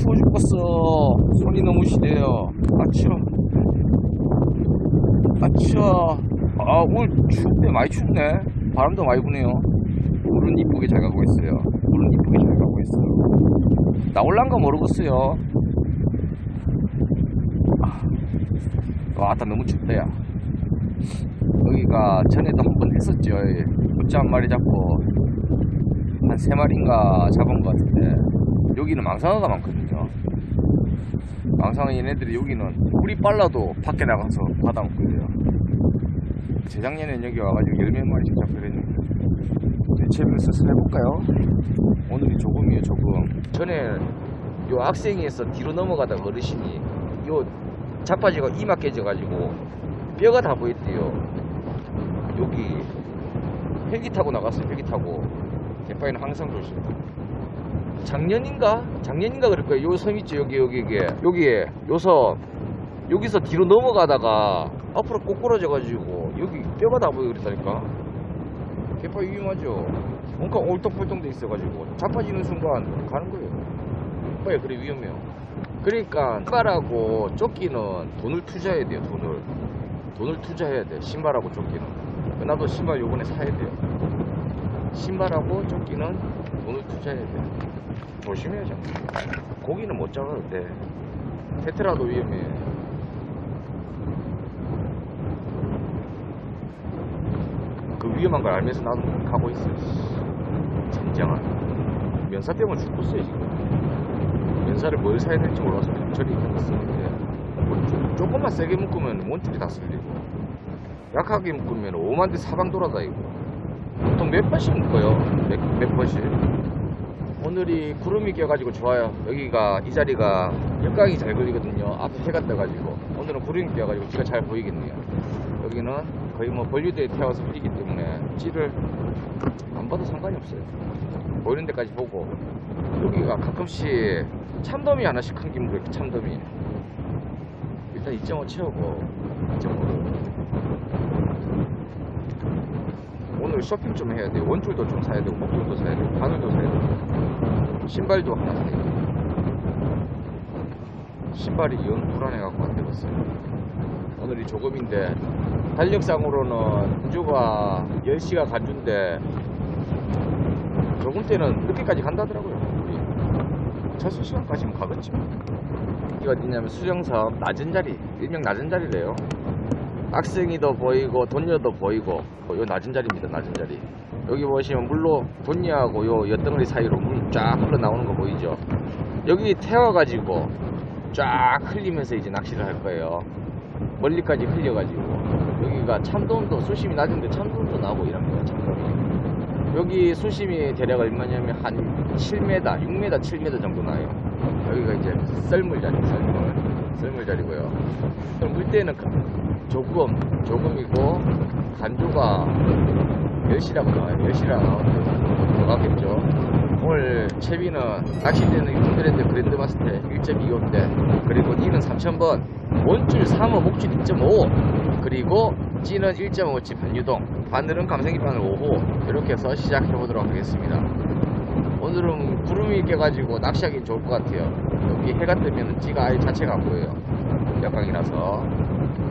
추워 죽겠어. 손이 너무 시려요. 아, 추워. 아. 아, 오늘 춥네. 많이 춥네. 바람도 많이 부네요. 물은 이쁘게 잘 가고 있어요. 물은 이쁘게 잘 가고 있어요. 나올란가 모르겠어요. 아, 와, 다 너무 춥다, 야. 여기가 전에도 한 번 했었죠. 굿자 한 마리 잡고 한 세 마리인가 잡은 것 같은데 여기는 망상어가 많거든요. 망상어 얘네들이 여기는 물이 빨라도 밖에 나가서 바다 먹거든요. 재작년엔 여기 와가지고 열몇 마리씩 잡혀랬는데 써서 해볼까요? 오늘이 조금이에요 조금 전에 요 악생이에서 뒤로 넘어가다가 어르신이 요 자빠지가 이마 깨져가지고 뼈가 다 보였대요 여기 헬기 타고 나갔어요 헬기 타고 대파이는 항상 조심 작년인가? 작년인가 그럴 거예요. 요 섬 있죠? 여기 여기 여기. 여기에. 요 섬. 여기서 뒤로 넘어가다가 앞으로 꼬꾸라져 가지고 여기 뼈가 다 보여 그랬다니까. 대파 위험하죠. 뭔가 올떡벌떡 돼 있어 가지고 자빠지는 순간 가는 거예요. 빨리 그래 위험해요. 그러니까 신발하고 조끼는 돈을 투자해야 돼요 돈을. 돈을 투자해야 돼 신발하고 조끼는. 나도 신발 요번에 사야 돼요. 신발하고 조끼는 돈을 투자해야 돼 조심해야죠. 고기는 못돼 테트라도 위험해. 그 위험한 걸 알면서 나도 가고 있어 젠장한. 면사병을 죽었어요 지금. 면사를 뭘 사야 될지 몰라서 저리 쓰는데. 뭐 조- 조금만 세게 묶으면 원줄이 다 쓸리고. 약하게 묶으면 오만대 사방 돌아다니고. 보통 몇 번씩 묶어요? 몇, 몇 번씩 오늘이 구름이 껴가지고 좋아요. 여기가 이 자리가 역광이 잘 걸리거든요. 앞에 해가 떠가지고. 오늘은 구름이 껴가지고 지가 잘 보이겠네요. 여기는 거의 뭐 벌류대에 태워서 흐리기 때문에 찌를 안 봐도 상관이 없어요. 보이는 데까지 보고. 여기가 가끔씩 참돔이 하나씩 큰 김으로 이렇게 참돔이. 일단 2.5 채우고 2.5로 오늘 쇼핑 좀 해야 돼요. 원줄도 좀 사야 되고 목줄도 사야 되고 바늘도 사야 되고. 신발도 하나 사야 되고 신발이 영 불안해갖고 안 되겠어요. 오늘이 조금인데 달력상으로는 우주가 10시가 간주인데 조금 때는 늦게까지 간다더라고요 우리 철수 시간까지는 가겠지 이거 어디냐면 수정섬 낮은 자리 일명 낮은 자리래요 악생이도 보이고 돈녀도 보이고 요 낮은 자리입니다 낮은 자리. 여기 보시면 물로 돈녀하고 요 엿덩어리 사이로 물 쫙 흘러나오는 거 보이죠? 여기 태워가지고 쫙 흘리면서 이제 낚시를 할 거예요. 멀리까지 흘려가지고. 여기가 참돔도 수심이 낮은데 참돔도 나오고 이런 거예요 참돔이. 여기 수심이 대략 얼마냐면 한 7m 6m 7m 정도 나요. 여기가 이제 썰물 자리 썰물 썰물 자리고요. 물때는 조금 조금이고 간조가 10시라고 나와요? 10시라고 나오는데 더 가겠죠? 오늘 채비는 낚시대는 잉글랜드 그랜드 마스터 1.25인데 그리고 니는 3000번 원줄 3호 목줄 2.5 그리고 찌는 1.5치 반유동 바늘은 감생이 바늘 5호 이렇게 해서 시작해 보도록 하겠습니다 오늘은 구름이 껴가지고 낚시하기 좋을 것 같아요. 여기 해가 뜨면 찌가 아예 자체가 안 보여요. 역광이라서.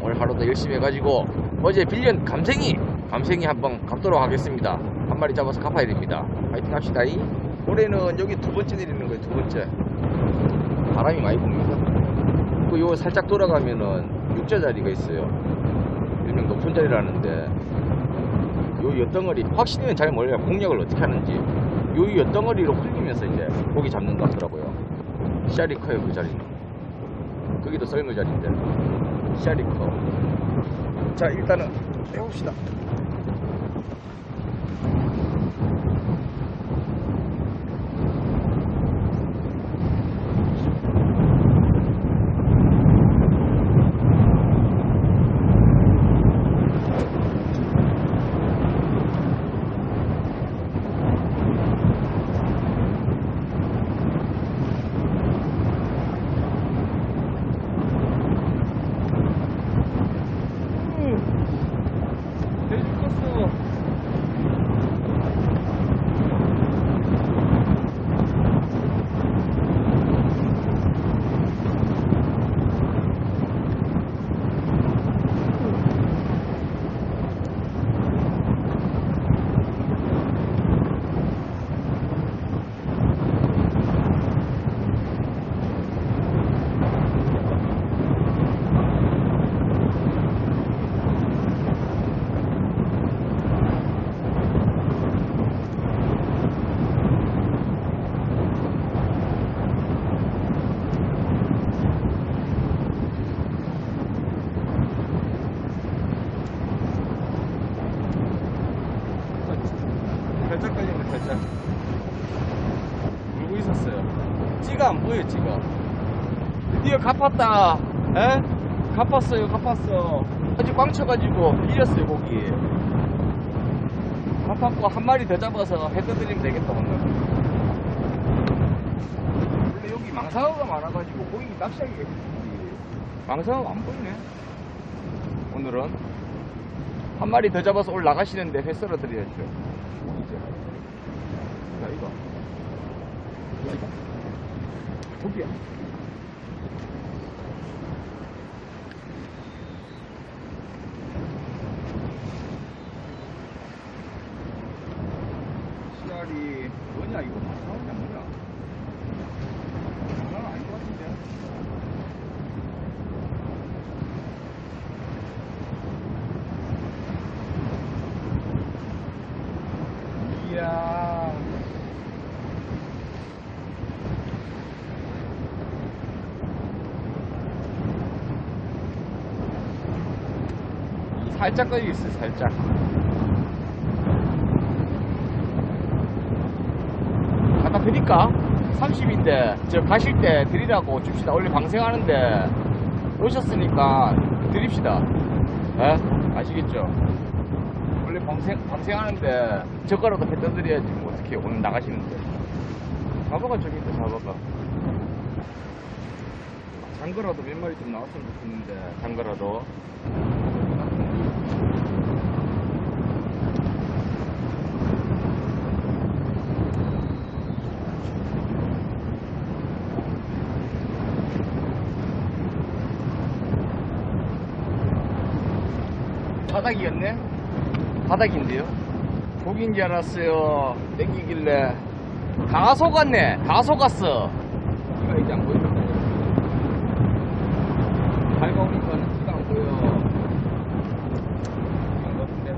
오늘 하루도 열심히 해가지고 어제 빌린 감생이 감생이 한번 갚도록 하겠습니다. 한 마리 잡아서 갚아야 됩니다. 파이팅 합시다 이. 올해는 여기 두 번째 내리는 거예요 두 번째. 바람이 많이 붑니다. 그 요 살짝 돌아가면은 육자 자리가 있어요. 일명 높은 자리라는데. 요 엿덩어리 확실히는 잘 몰라요. 공략을 어떻게 하는지 요 엿덩어리로 흘리면서 이제 고기 잡는 것 같더라고요. 씨알이 커요 그 자리는 거기도 썰물 자리인데. 씨알이 커자 일단은 해봅시다 돼지고기 살짝 걸리네 살짝 울고 있었어요 찌가 안 보여 찌가 드디어 갚았다. 에? 갚았어요 갚았어. 아주 꽝 쳐가지고 밀렸어요 고기. 갚았고 한 마리 더 잡아서 해 떠드리면 되겠다 오늘. 원래 여기 망상어가 많아가지고 고기 낚시하기가 힘들지. 망상어가 안 보이네. 오늘은 한 마리 더 잡아서 오늘 나가시는데 회 썰어 드려야죠 야 이거 야 이거. 고기야 뭐냐 이거 망상어냐 뭐냐 망상어 아닌 것 같은데 이야. 이 살짝 걸려 있어요, 살짝. 갖다 드릴까? 30인데, 저 가실 때 드리라고 줍시다. 원래 방생하는데, 오셨으니까 드립시다. 예? 아시겠죠? 원래 방생, 방생하는데 저거라도 해 떠드려야지 뭐 어떻게 오늘 나가시는데 잡아가 저기 있다 잡아가 장거라도 몇 마리 좀 나왔으면 좋겠는데 장거라도 바닥이었네 바닥인데요? 고기인 줄 알았어요. 땡기길래. 다 속았네. 다 속았어. 이가 이제 안 보인다. 밝아오니까는 티가 안 보여. 안 같은데.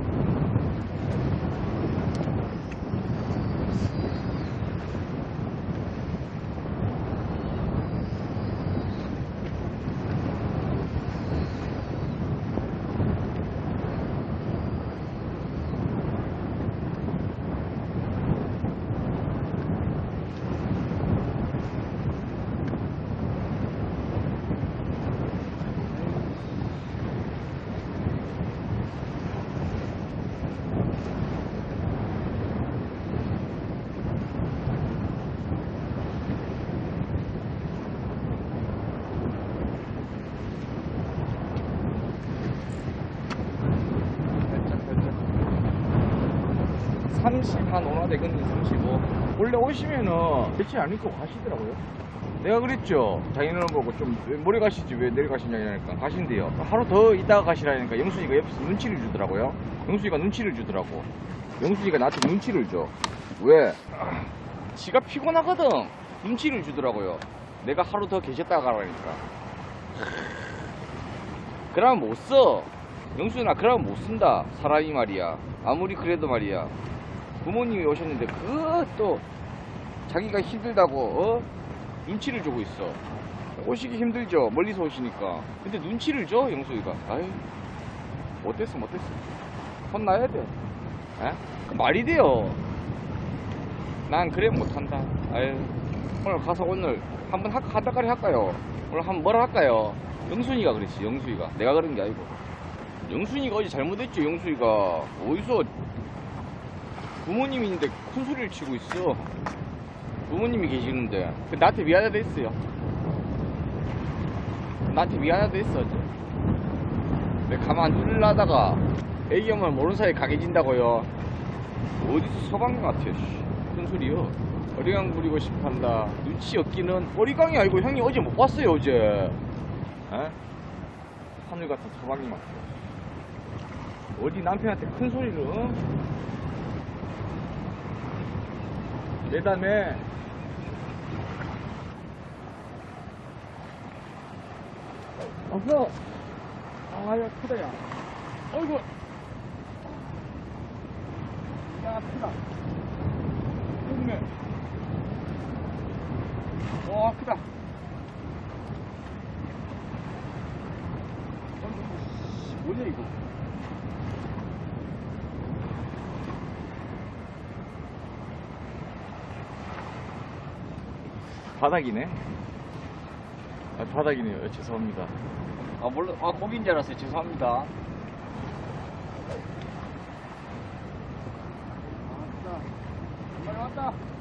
살짝 살짝 30 한 온화대근이 35 원래 오시면은 배치 안 입고 가시더라고요 내가 그랬죠 자기는 보고 좀왜 모레 가시지 왜 내일 가시냐니까 가신대요 하루 더 있다가 가시라니까 영순이가 옆에서 눈치를 주더라고요 영순이가 눈치를 주더라고 영순이가 나한테 눈치를 줘 왜? 지가 피곤하거든 눈치를 주더라고요 내가 하루 더 계셨다가 가라니까 그러면 못 써. 영수나 그러면 못 쓴다. 사람이 말이야. 아무리 그래도 말이야. 부모님이 오셨는데 그또 자기가 힘들다고 어? 눈치를 주고 있어. 오시기 힘들죠. 멀리서 오시니까. 근데 눈치를 줘 영수이가. 아유 못됐어 못됐어. 혼나야 돼. 에? 그 말이 돼요. 난 그래 못한다. 아유 오늘 가서 오늘 한번 하, 한다까리 할까요? 오늘 한번 뭘 할까요? 영순이가 그랬지 영수이가 내가 그런 게 아니고 영순이가 어제 잘못했지 영수이가 어디서 부모님이 있는데 큰 소리를 치고 있어. 부모님이 계시는데. 그 나한테 미안하다 했어요. 나한테 미안하다 했어 어제. 내가 가만 안 둘라다가 애기 엄마를 모르는 사이에 강해진다고요? 어디서 서방 같아 씨. 큰 소리요. 어리광 부리고 싶한다. 눈치 없기는 어리광이 아니고 형이 어제 못 봤어요 어제. 에? 하늘 같은 서방이 맞어 어디 남편한테 큰 소리를 어? 내담에 어서. 아야 크다 야. 어이구. 야 크다. 크네 와 크다. 어이구, 씨, 뭐냐 이거 바닥이네. 아, 바닥이네요. 죄송합니다. 아 몰라 아 고기인 줄 알았어요 죄송합니다 왔다 왔다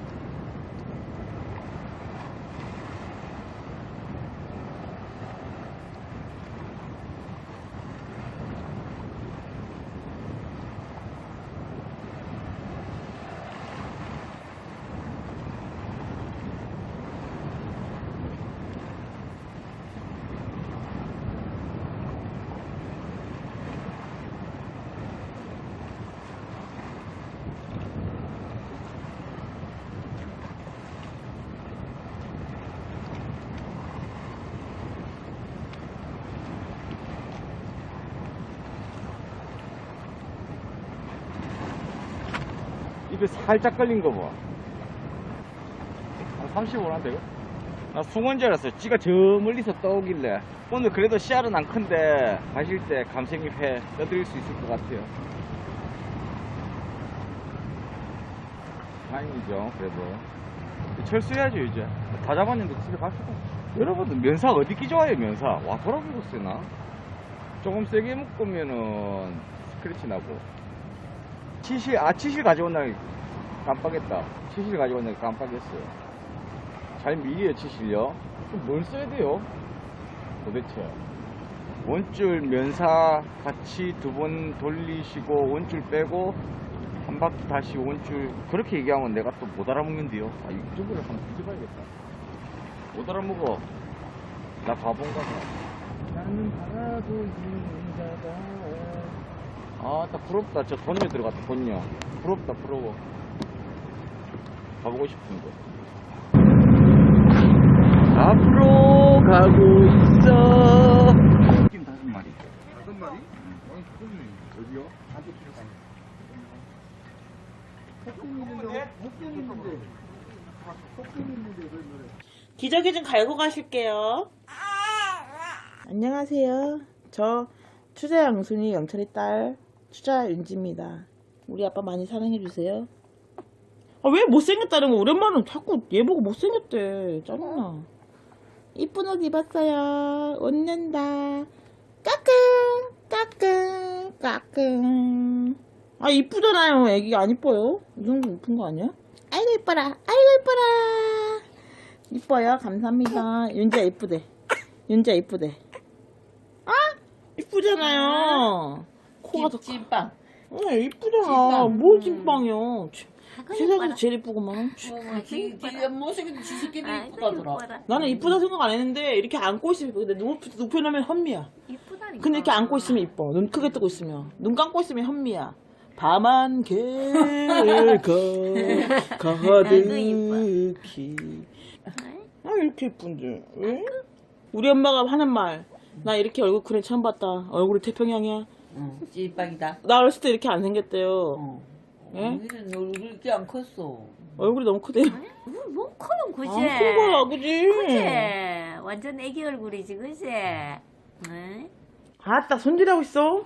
입에 살짝 걸린 거 봐. 한 35분 한대요? 나 숭어인 줄 알았어요. 찌가 저 멀리서 떠오길래. 오늘 그래도 씨알은 안 큰데, 가실 때 감생잎 회 떠드릴 수 있을 것 같아요. 다행이죠, 그래도. 철수해야죠, 이제. 다 잡았는데 집에 갑시다. 여러분들, 면사 어디 끼 좋아해요, 면사? 와, 돌아보고 쓰나? 조금 세게 묶으면은 스크래치 나고. 치실, 아, 치실 가져온 날 깜빡했다. 치실 가져온 날 깜빡했어요. 잘 미리요, 치실요. 그럼 뭘 써야 돼요? 도대체. 원줄 면사 같이 두 번 돌리시고, 원줄 빼고, 한 바퀴 다시 원줄. 그렇게 얘기하면 내가 또 못 알아먹는데요. 아, 유튜브를 한번 뒤집어야겠다. 못 알아먹어. 나 바본가 봐. 나는 바라도 인자다. 아, 딱 부럽다. 저 돈녀 들어갔다, 돈녀. 부럽다, 부러워. 가보고 싶은데. 앞으로 가고 있어. 지금 다섯 마리. 다섯 마리? 아니, 그거는 어디요? 아직 필요가 폭풍 있는데, 폭풍 있는데, 폭풍 있는데, 왜 그래? 기저귀 좀 갈고 가실게요. 안녕하세요. 저 추자 양순이 영철이 딸 추자 윤지입니다. 우리 아빠 많이 사랑해주세요. 아, 왜 못생겼다는 거 오랜만에 자꾸 얘 보고 못생겼대. 짜증나. 이쁜 옷 입었어요. 웃는다. 까꿍, 까꿍, 까꿍. 아, 이쁘잖아요. 애기 안 이뻐요? 이 정도 이쁜 거 아니야? 아이고, 이뻐라. 아이고, 이뻐라. 이뻐요. 감사합니다. 윤지야 이쁘대. 윤지야 이쁘대. 아 이쁘잖아요. 코가 더 찐빵. 응 이쁘잖아. 찐빵. 뭐 음. 찐빵이요. 세상에서 제일 이쁘구만. 지, 지, 못생긴 지새끼도 이쁘다더라. 나는 이쁘다 생각 안 했는데 이렇게 안고 있으면 이쁘. 근데 눈 눕혀놓으면 현미야. 이쁘다니까. 근데 이렇게 안고 있으면 이뻐. 눈 크게 뜨고 있으면. 눈 감고 있으면 현미야. 밤한 개가 가득히. 아 이렇게 이쁜데 왜? 우리 엄마가 하는 말. 나 이렇게 얼굴 크림 처음 봤다. 얼굴이 태평양이야. 응, 찐빵이다. 나 어렸을 때 이렇게 안 생겼대요. 어. 예? 우리는 얼굴 이렇게 안 컸어. 얼굴이 너무 크대요. 뭐, 뭐 커는 그지? 안큰 거야, 그지? 그지? 완전 애기 얼굴이지, 그지? 응? 아따, 손질하고 있어.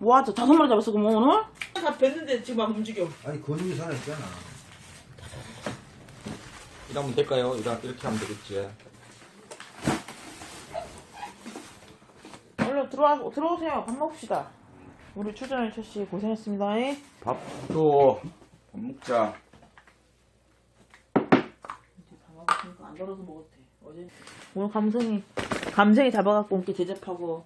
와, 저 다섯 마리 잡았어, 그럼 오늘? 다 뵀는데 지금 막 움직여. 아니, 근육이 살아있잖아. 이러면 될까요? 이렇게 하면 되겠지. 얼른 들어와, 들어오세요. 밥 먹읍시다. 우리 추전의 철씨 고생했습니다. 잉? 밥도 밥 먹자. 안 걸어서 먹었대. 어제. 오늘 감성이, 감성이 잡아갖고 온게 대접하고.